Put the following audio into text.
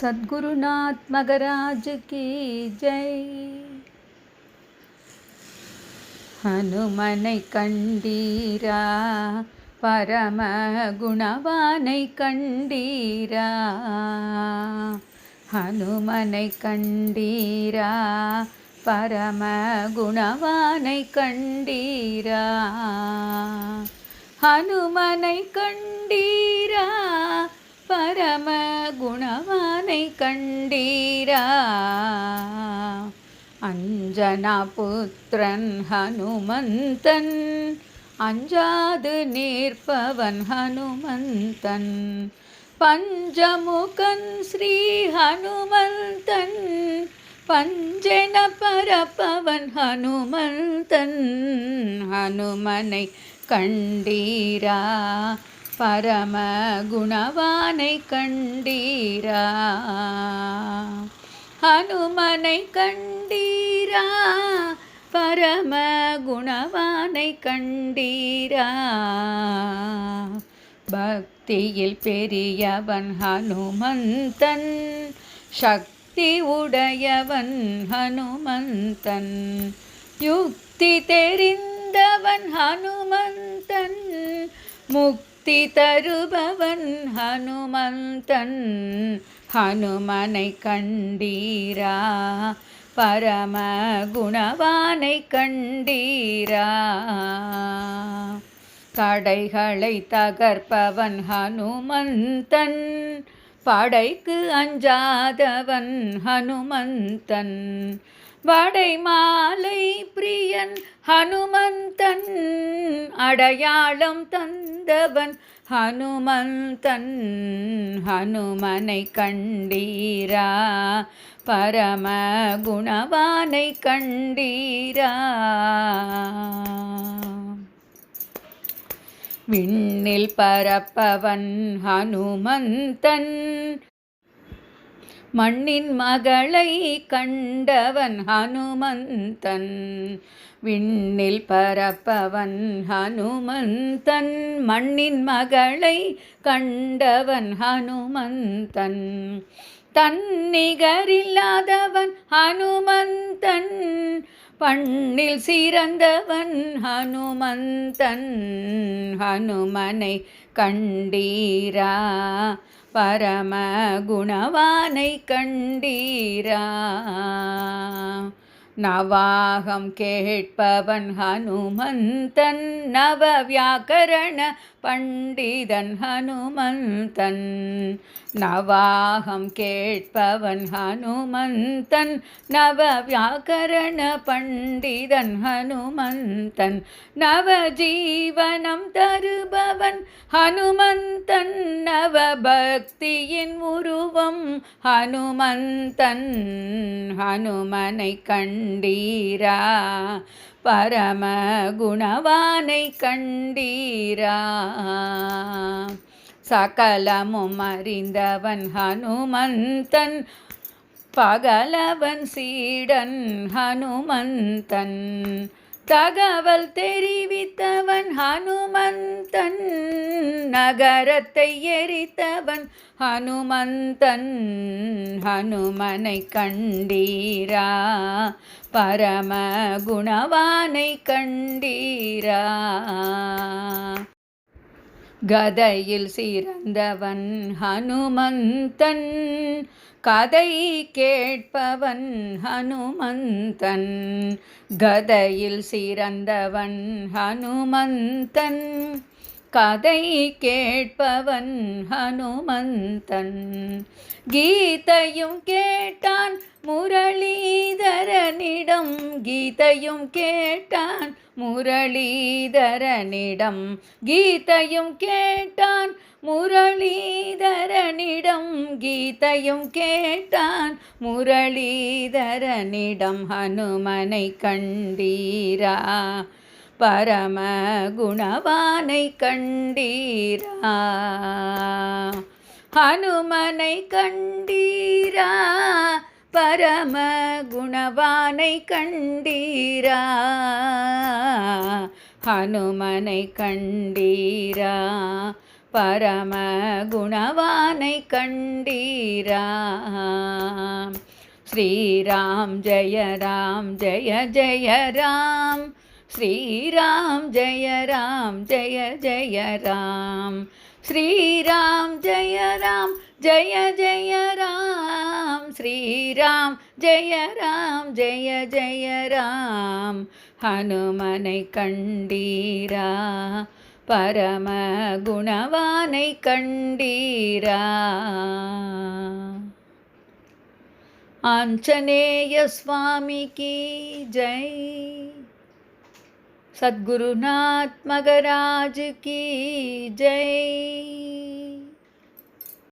சத்குருநாத் மகராஜ் கி ஜெய். ஹனுமனை கண்டீரா பரம குணவானை கண்டீரா ஹனுமனை கண்டீரா பரம குணவானை கண்டீரா ஹனுமனை கண்டீரா பரம குணவானை கண்டீரா? அஞ்சனா புத்திரன் ஹனுமந்தன் அஞ்சாது நிற்பவன் ஹனுமந்தன். பஞ்சமுகன் ஸ்ரீ ஹனுமந்தன் பஞ்சன பரப்பவன் ஹனுமந்தன். ஹனுமனை கண்டீரா? பரம குணவானை கண்டீரா? ஹனுமனை கண்டீரா? பரம குணவானை கண்டீரா? பக்தியில் பெரியவன் ஹனுமந்தன் சக்தி உடையவன் ஹனுமந்தன் யுக்தி தெரிந்தவன் ஹனுமந்தன் முக்தி முக்தி தருபவன் ஹனுமந்தன். ஹனுமனை கண்டீரா? பரம குணவானை கண்டீரா? தடைகளை தகர்ப்பவன் ஹனுமந்தன். படைக்கு அஞ்சாதவன் ஹனுமந்தன். வடை மாலை பிரியன் ஹனுமந்தன் அடையாளம் தந்தவன் ஹனுமந்தன் ஹனுமனை கண்டீரா? பரம குணவானை கண்டீரா? விண்ணில் பரப்பவன் ஹனுமந்தன் மண்ணின் மகளை கண்டவன் ஹனுமந்தன். விண்ணில் பரப்பவன் ஹனுமந்தன். மண்ணின் மகளை கண்டவன் ஹனுமந்தன். தன்னிகரில்லாதவன் ஹனுமந்தன் பண்ணில் சிறந்தவன் ஹனுமந்தன் ஹனுமனை கண்டீரா? பரம குணவானை கண்டீரா? நவாகம் கேட்பவன் ஹனுமந்தன் நவ வியாக்கரண பண்டிதன் ஹனுமந்தன். நவாகம் கேட்பவன் ஹனுமந்தன் நவ வியாக்கரண பண்டிதன் ஹனுமந்தன். நவ ஜீவனம் தருபவன் ஹனுமந்தன் நவ பக்தியின் உருவம் ஹனுமந்தன். ஹனுமனை கண்டீரா? பரம குணவானை கண்டீரா? சகலமும் அறிந்தவன் ஹனுமந்தன் பகலவன் சீடன் ஹனுமந்தன். தகவல் தெரிவித்தவன் ஹனுமந்தன் நகரத்தை எரித்தவன் ஹனுமந்தன் ஹனுமனை கண்டீரா? பரம குணவானை கண்டீரா? கதையில் சிறந்தவன் ஹனுமந்தன் கதை கேட்பவன் ஹனுமந்தன் கதையில் சிறந்தவன் ஹனுமந்தன் கதை கேட்பவன் ஹனுமந்தன். கீதையும் கேட்டான் முர கீதையும் கேட்டான் முரளீதரனிடம். கீதையும் கேட்டான் முரளீதரனிடம். கீதையும் கேட்டான் முரளீதரனிடம். ஹனுமனை கண்டீரா? பரம குணவானை கண்டீரா? ஹனுமனை கண்டீரா? பரம குணவானை கண்டீரா? ஹனுமனை கண்டீரா? பரம குணவானை கண்டீரா? ஸ்ரீராம் ஜெய ராம் ஜெய ஜெய ராம். ஸ்ரீராம் ஜெய ராம் ஜெய ஜெய ராம். ஸ்ரீராம் ஜெய ராம் ஜெய ஜெய ஸ்ரீராம் ஜெய ராம் ஜெய ஜெய ராம். ஹனுமனை கண்டீரா பரம குணவானை கண்டீரா. ஆஞ்சநேய சுவாமிக்கு ஜெய். சத்குருநாத் மகராஜ் கி ஜெய்.